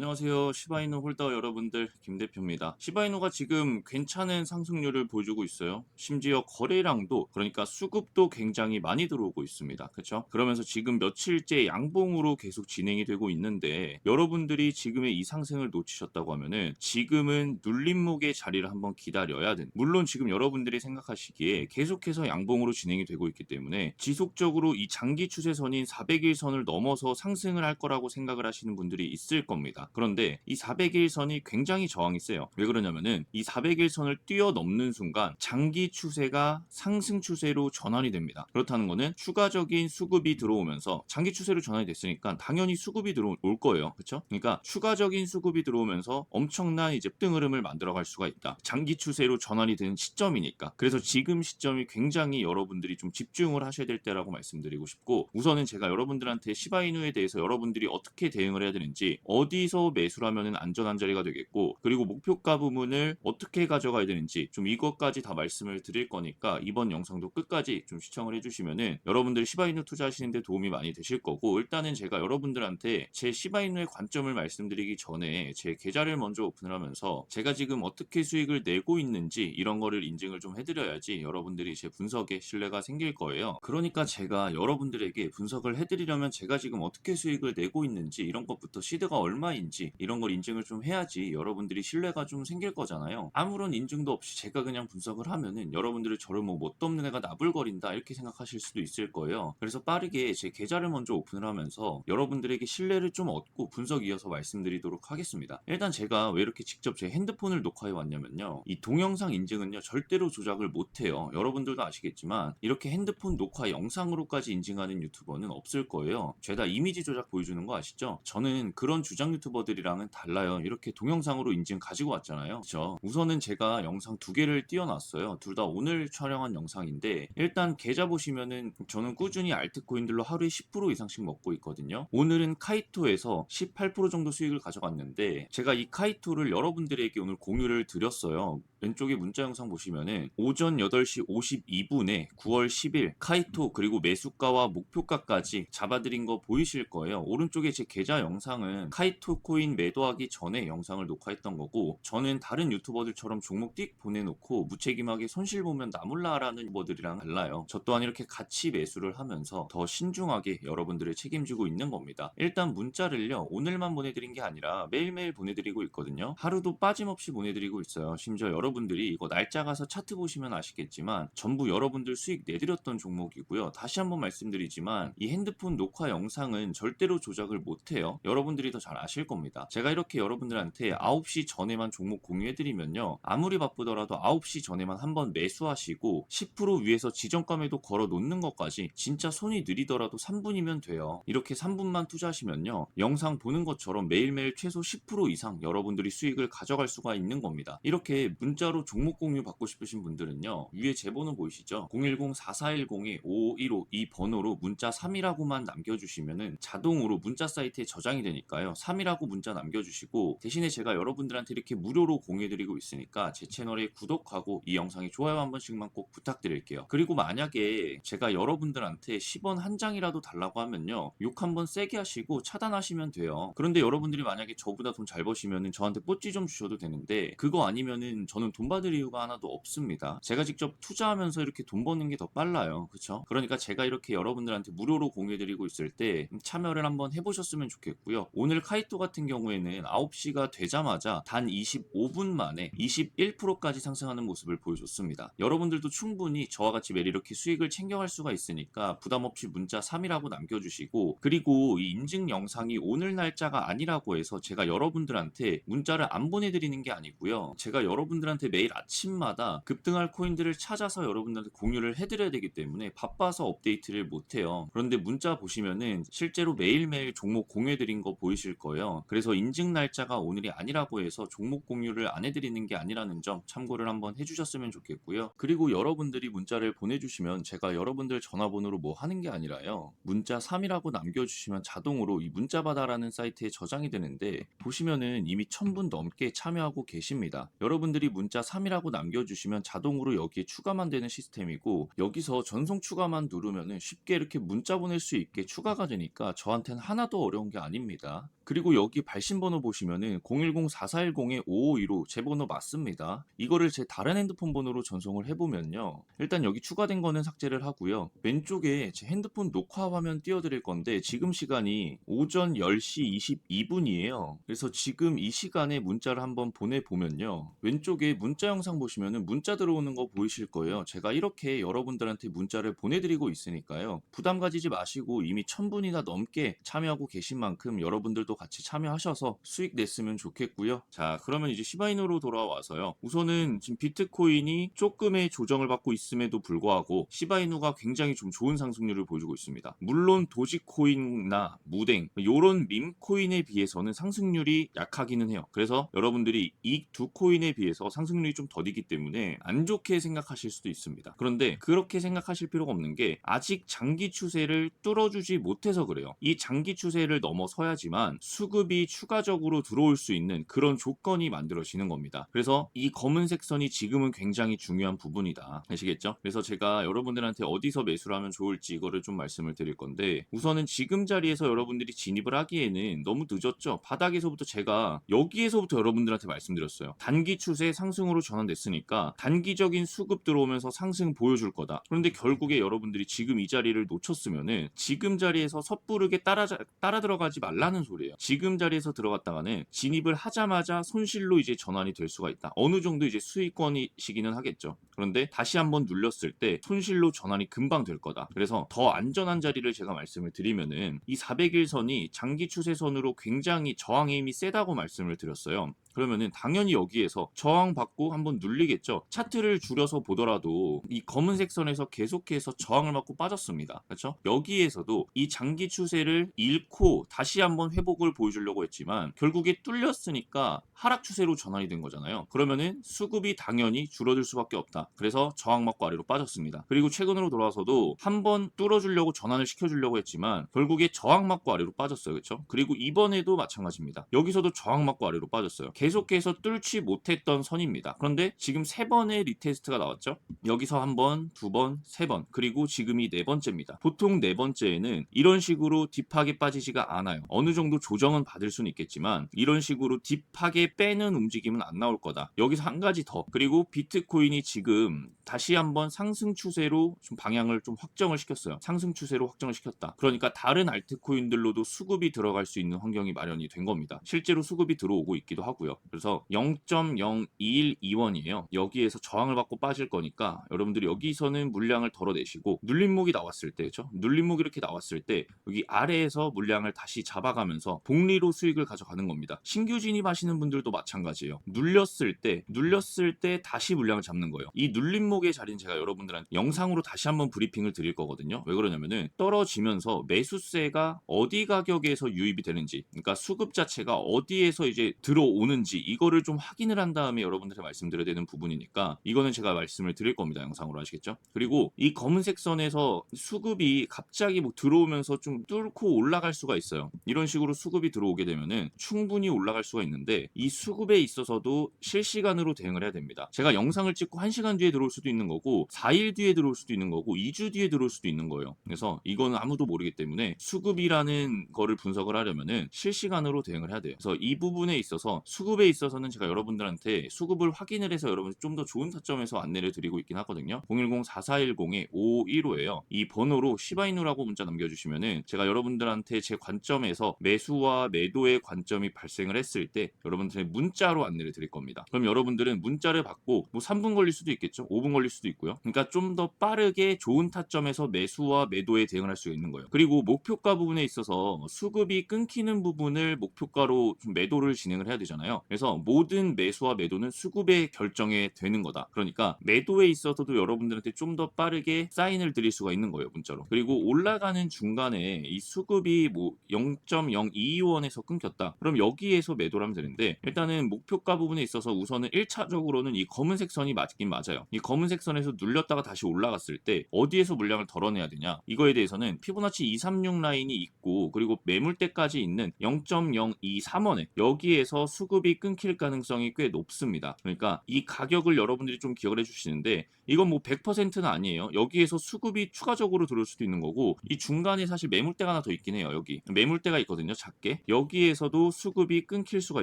안녕하세요. 시바이노 홀더 여러분들 김 대표입니다. 시바이노가 지금 괜찮은 상승률을 보여주고 있어요. 심지어 거래량도 그러니까 수급도 굉장히 많이 들어오고 있습니다. 그렇죠? 그러면서 지금 며칠째 양봉으로 계속 진행이 되고 있는데 여러분들이 지금의 이 상승을 놓치셨다고 하면은 지금은 눌림목의 자리를 한번 기다려야 된. 물론 지금 여러분들이 생각하시기에 계속해서 양봉으로 진행이 되고 있기 때문에 지속적으로 이 장기 추세선인 400일 선을 넘어서 상승을 할 거라고 생각을 하시는 분들이 있을 겁니다. 그런데 이 400일 선이 굉장히 저항이 세요. 왜 그러냐면은 이 400일 선을 뛰어넘는 순간 장기 추세가 상승 추세로 전환이 됩니다. 그렇다는 거는 추가적인 수급이 들어오면서 장기 추세로 전환이 됐으니까 당연히 수급이 들어올 거예요. 그렇죠? 그러니까 추가적인 수급이 들어오면서 엄청난 이제 등 흐름을 만들어 갈 수가 있다. 장기 추세로 전환이 되는 시점이니까. 그래서 지금 시점이 굉장히 여러분들이 좀 집중을 하셔야 될 때라고 말씀드리고 싶고 우선은 제가 여러분들한테 시바이누에 대해서 여러분들이 어떻게 대응을 해야 되는지 어디서 매수하면 안전한 자리가 되겠고 그리고 목표가 부분을 어떻게 가져가야 되는지 좀 이것까지 다 말씀을 드릴 거니까 이번 영상도 끝까지 좀 시청을 해주시면은 여러분들 시바이누 투자하시는데 도움이 많이 되실 거고 일단은 제가 여러분들한테 제 시바이누의 관점을 말씀드리기 전에 제 계좌를 먼저 오픈을 하면서 제가 지금 어떻게 수익을 내고 있는지 이런 거를 인증을 좀 해드려야지 여러분들이 제 분석에 신뢰가 생길 거예요. 그러니까 제가 여러분들에게 분석을 해드리려면 제가 지금 어떻게 수익을 내고 있는지 이런 것부터 시드가 얼마인지 이런 걸 인증을 좀 해야지 여러분들이 신뢰가 좀 생길 거잖아요. 아무런 인증도 없이 제가 그냥 분석을 하면은 여러분들이 저를 뭐 뭣도 없는 애가 나불거린다 이렇게 생각하실 수도 있을 거예요. 그래서 빠르게 제 계좌를 먼저 오픈을 하면서 여러분들에게 신뢰를 좀 얻고 분석 이어서 말씀드리도록 하겠습니다. 일단 제가 왜 이렇게 직접 제 핸드폰을 녹화해 왔냐면요. 이 동영상 인증은요 절대로 조작을 못해요. 여러분들도 아시겠지만 이렇게 핸드폰 녹화 영상으로까지 인증하는 유튜버는 없을 거예요. 죄다 이미지 조작 보여주는 거 아시죠? 저는 그런 주장 유튜버 들이랑은 달라요. 이렇게 동영상으로 인증 가지고 왔잖아요. 그죠? 우선은 제가 영상 두 개를 띄워놨어요. 둘 다 오늘 촬영한 영상인데 일단 계좌 보시면은 저는 꾸준히 알트코인들로 하루에 10% 이상씩 먹고 있거든요. 오늘은 카이토에서 18% 정도 수익을 가져갔는데 제가 이 카이토를 여러분들에게 오늘 공유를 드렸어요. 왼쪽에 문자 영상 보시면은 오전 8시 52분에 9월 10일 카이토 그리고 매수가와 목표가까지 잡아드린 거 보이실 거예요. 오른쪽에 제 계좌 영상은 카이토 코인 매도하기 전에 영상을 녹화했던 거고 저는 다른 유튜버들처럼 종목 띡 보내놓고 무책임하게 손실 보면 나몰라라는 유튜버들이랑 달라요. 저 또한 이렇게 같이 매수를 하면서 더 신중하게 여러분들을 책임지고 있는 겁니다. 일단 문자를요 오늘만 보내드린 게 아니라 매일매일 보내드리고 있거든요. 하루도 빠짐없이 보내드리고 있어요. 심지어 여러 분들이 이거 날짜 가서 차트 보시면 아시겠지만 전부 여러분들 수익 내드렸던 종목이고요. 다시 한번 말씀드리지만 이 핸드폰 녹화 영상은 절대로 조작을 못해요. 여러분들이 더 잘 아실 겁니다. 제가 이렇게 여러분들한테 9시 전에만 종목 공유해드리면요. 아무리 바쁘더라도 9시 전에만 한번 매수하시고 10% 위에서 지정감에도 걸어 놓는 것까지 진짜 손이 느리더라도 3분이면 돼요. 이렇게 3분만 투자하시면요. 영상 보는 것처럼 매일매일 최소 10% 이상 여러분들이 수익을 가져갈 수가 있는 겁니다. 이렇게 문자 로 종목 공유 받고 싶으신 분들은요. 위에 제 번호 보이시죠? 010-4410-5515 이 번호로 문자 3이라고만 남겨주시면은 자동으로 문자 사이트에 저장이 되니까요. 3이라고 문자 남겨주시고 대신에 제가 여러분들한테 이렇게 무료로 공유해드리고 있으니까 제 채널에 구독하고 이 영상에 좋아요 한 번씩만 꼭 부탁드릴게요. 그리고 만약에 제가 여러분들한테 10원 한 장이라도 달라고 하면요. 욕 한번 세게 하시고 차단하시면 돼요. 그런데 여러분들이 만약에 저보다 돈 잘 버시면은 저한테 뽀찌 좀 주셔도 되는데 그거 아니면은 저는 돈 받을 이유가 하나도 없습니다. 제가 직접 투자하면서 이렇게 돈 버는 게 더 빨라요. 그쵸? 그러니까 제가 이렇게 여러분들한테 무료로 공유해드리고 있을 때 참여를 한번 해보셨으면 좋겠고요. 오늘 카이토 같은 경우에는 9시가 되자마자 단 25분 만에 21%까지 상승하는 모습을 보여줬습니다. 여러분들도 충분히 저와 같이 매일 이렇게 수익을 챙겨갈 수가 있으니까 부담 없이 문자 3이라고 남겨주시고 그리고 이 인증 영상이 오늘 날짜가 아니라고 해서 제가 여러분들한테 문자를 안 보내드리는 게 아니고요. 제가 여러분들한테 매일 아침마다 급등할 코인들을 찾아서 여러분들한테 공유를 해드려야 되기 때문에 바빠서 업데이트를 못해요. 그런데 문자 보시면은 실제로 매일매일 종목 공유해드린 거 보이실 거예요. 그래서 인증 날짜가 오늘이 아니라고 해서 종목 공유를 안 해드리는 게 아니라는 점 참고를 한번 해주셨으면 좋겠고요. 그리고 여러분들이 문자를 보내주시면 제가 여러분들 전화번호로 뭐 하는 게 아니라요. 문자 3이라고 남겨주시면 자동으로 이 문자바다라는 사이트에 저장이 되는데 보시면은 이미 1000분 넘게 참여하고 계십니다. 여러분들이 문자 3이라고 남겨주시면 자동으로 여기에 추가만 되는 시스템이고 여기서 전송 추가만 누르면은 쉽게 이렇게 문자 보낼 수 있게 추가가 되니까 저한테는 하나도 어려운 게 아닙니다. 그리고 여기 발신 번호 보시면은 010-4410-5515제 번호 맞습니다. 이거를 제 다른 핸드폰 번호로 전송을 해보면요. 일단 여기 추가된 거는 삭제를 하고요. 왼쪽에 제 핸드폰 녹화 화면 띄워드릴 건데 지금 시간이 오전 10시 22분이에요. 그래서 지금 이 시간에 문자를 한번 보내보면요. 왼쪽에 문자 영상 보시면은 문자 들어오는 거 보이실 거예요. 제가 이렇게 여러분들한테 문자를 보내드리고 있으니까요. 부담 가지지 마시고 이미 1000분이나 넘게 참여하고 계신 만큼 여러분들도 같이 참여하셔서 수익 냈으면 좋겠고요. 자, 그러면 이제 시바이노로 돌아와서요. 우선은 지금 비트코인이 조금의 조정을 받고 있음에도 불구하고 시바이누가 굉장히 좀 좋은 상승률을 보여주고 있습니다. 물론 도지코인이나 무댕 요런 밈코인에 비해서는 상승률이 약하기는 해요. 그래서 여러분들이 이 두 코인에 비해서 상승률이 좀 더디기 때문에 안 좋게 생각하실 수도 있습니다. 그런데 그렇게 생각하실 필요가 없는 게 아직 장기 추세를 뚫어주지 못해서 그래요. 이 장기 추세를 넘어서야지만 수급이 추가적으로 들어올 수 있는 그런 조건이 만들어지는 겁니다. 그래서 이 검은색 선이 지금은 굉장히 중요한 부분이다. 아시겠죠? 그래서 제가 여러분들한테 어디서 매수를 하면 좋을지 이거를 좀 말씀을 드릴 건데 우선은 지금 자리에서 여러분들이 진입을 하기에는 너무 늦었죠. 바닥에서부터 제가 여기에서부터 여러분들한테 말씀드렸어요. 단기 추세 상승으로 전환됐으니까 단기적인 수급 들어오면서 상승 보여줄 거다. 그런데 결국에 여러분들이 지금 이 자리를 놓쳤으면은 지금 자리에서 섣부르게 따라 따라 들어가지 말라는 소리예요. 지금 자리에서 들어갔다가는 진입을 하자마자 손실로 이제 전환이 될 수가 있다. 어느 정도 이제 수익권이시기는 하겠죠. 그런데 다시 한번 눌렸을 때 손실로 전환이 금방 될 거다. 그래서 더 안전한 자리를 제가 말씀을 드리면은 이 400일선이 장기 추세선으로 굉장히 저항의 힘이 세다고 말씀을 드렸어요. 그러면은 당연히 여기에서 저항받고 한번 눌리겠죠. 차트를 줄여서 보더라도 이 검은색 선에서 계속해서 저항을 맞고 빠졌습니다. 그렇죠? 여기에서도 이 장기 추세를 잃고 다시 한번 회복을 보여주려고 했지만 결국에 뚫렸으니까 하락 추세로 전환이 된 거잖아요. 그러면은 수급이 당연히 줄어들 수밖에 없다. 그래서 저항 맞고 아래로 빠졌습니다. 그리고 최근으로 돌아와서도 한번 뚫어주려고 전환을 시켜주려고 했지만 결국에 저항 맞고 아래로 빠졌어요. 그렇죠? 그리고 이번에도 마찬가지입니다. 여기서도 저항 맞고 아래로 빠졌어요. 계속 해서 뚫지 못했던 선입니다. 그런데 지금 세 번의 리테스트가 나왔죠. 여기서 한 번, 두 번, 세 번, 그리고 지금이 네 번째입니다. 보통 네 번째에는 이런 식으로 딥하게 빠지지가 않아요. 어느 정도 조정은 받을 수는 있겠지만 이런 식으로 딥하게 빼는 움직임은 안 나올 거다. 여기서 한 가지 더. 그리고 비트코인이 지금 다시 한번 상승 추세로 좀 방향을 좀 확정을 시켰어요. 상승 추세로 확정을 시켰다. 그러니까 다른 알트코인들로도 수급이 들어갈 수 있는 환경이 마련이 된 겁니다. 실제로 수급이 들어오고 있기도 하고요. 그래서 0.0212원이에요. 여기에서 저항을 받고 빠질 거니까 여러분들이 여기서는 물량을 덜어내시고 눌림목이 나왔을 때, 그죠? 눌림목이 이렇게 나왔을 때 여기 아래에서 물량을 다시 잡아가면서 복리로 수익을 가져가는 겁니다. 신규 진입하시는 분들도 마찬가지예요. 눌렸을 때, 눌렸을 때 다시 물량을 잡는 거예요. 이 눌림목 의 자리는 제가 여러분들한테 영상으로 다시 한번 브리핑을 드릴 거거든요. 왜 그러냐면은 떨어지면서 매수세가 어디 가격에서 유입이 되는지, 그러니까 수급 자체가 어디에서 이제 들어오는지 이거를 좀 확인을 한 다음에 여러분들한테 말씀드려야 되는 부분이니까 이거는 제가 말씀을 드릴 겁니다. 영상으로 아시겠죠? 그리고 이 검은색 선에서 수급이 갑자기 뭐 들어오면서 좀 뚫고 올라갈 수가 있어요. 이런 식으로 수급이 들어오게 되면은 충분히 올라갈 수가 있는데 이 수급에 있어서도 실시간으로 대응을 해야 됩니다. 제가 영상을 찍고 1시간 뒤에 들어올 수도 있는 거고 4일 뒤에 들어올 수도 있는 거고 2주 뒤에 들어올 수도 있는 거예요. 그래서 이거는 아무도 모르기 때문에 수급이라는 거를 분석을 하려면은 실시간으로 대응을 해야 돼요. 그래서 이 부분에 있어서 수급에 있어서는 제가 여러분들한테 수급을 확인을 해서 여러분 좀 더 좋은 타점에서 안내를 드리고 있긴 하거든요. 010-4410-5515예요. 이 번호로 시바이누라고 문자 남겨주시면은 제가 여러분들한테 제 관점에서 매수와 매도의 관점이 발생을 했을 때 여러분들의 문자로 안내를 드릴 겁니다. 그럼 여러분들은 문자를 받고 뭐 3분 걸릴 수도 있겠죠. 5분 걸릴 수도 있고요. 그러니까 좀 더 빠르게 좋은 타점에서 매수와 매도에 대응을 할수 있는 거예요. 그리고 목표가 부분에 있어서 수급이 끊기는 부분을 목표가로 좀 매도를 진행을 해야 되잖아요. 그래서 모든 매수와 매도는 수급의 결정에 되는 거다. 그러니까 매도에 있어서도 여러분들한테 좀 더 빠르게 사인을 드릴 수가 있는 거예요, 문자로. 그리고 올라가는 중간에 이 수급이 뭐 0.022원에서 끊겼다. 그럼 여기에서 매도를 하면 되는데 일단은 목표가 부분에 있어서 우선은 1차적으로는 이 검은색 선이 맞긴 맞아요. 이 검은 검은색 선에서 눌렸다가 다시 올라갔을 때 어디에서 물량을 덜어내야 되냐 이거에 대해서는 피보나치 236 라인이 있고 그리고 매물대까지 있는 0.023원에 여기에서 수급이 끊길 가능성이 꽤 높습니다. 그러니까 이 가격을 여러분들이 좀 기억을 해주시는데 이건 뭐 100%는 아니에요. 여기에서 수급이 추가적으로 들어올 수도 있는 거고 이 중간에 사실 매물대가 하나 더 있긴 해요. 여기 매물대가 있거든요. 작게 여기에서도 수급이 끊길 수가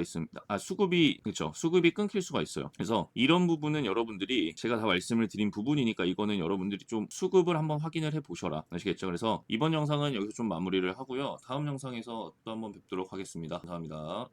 있습니다. 아 수급이 그렇죠. 수급이 끊길 수가 있어요. 그래서 이런 부분은 여러분들이 제가 다 말씀을 드린 부분이니까 이거는 여러분들이 좀 수급을 한번 확인을 해 보셔라. 아시겠죠? 그래서 이번 영상은 여기서 좀 마무리를 하고요. 다음 영상에서 또 한번 뵙도록 하겠습니다. 감사합니다.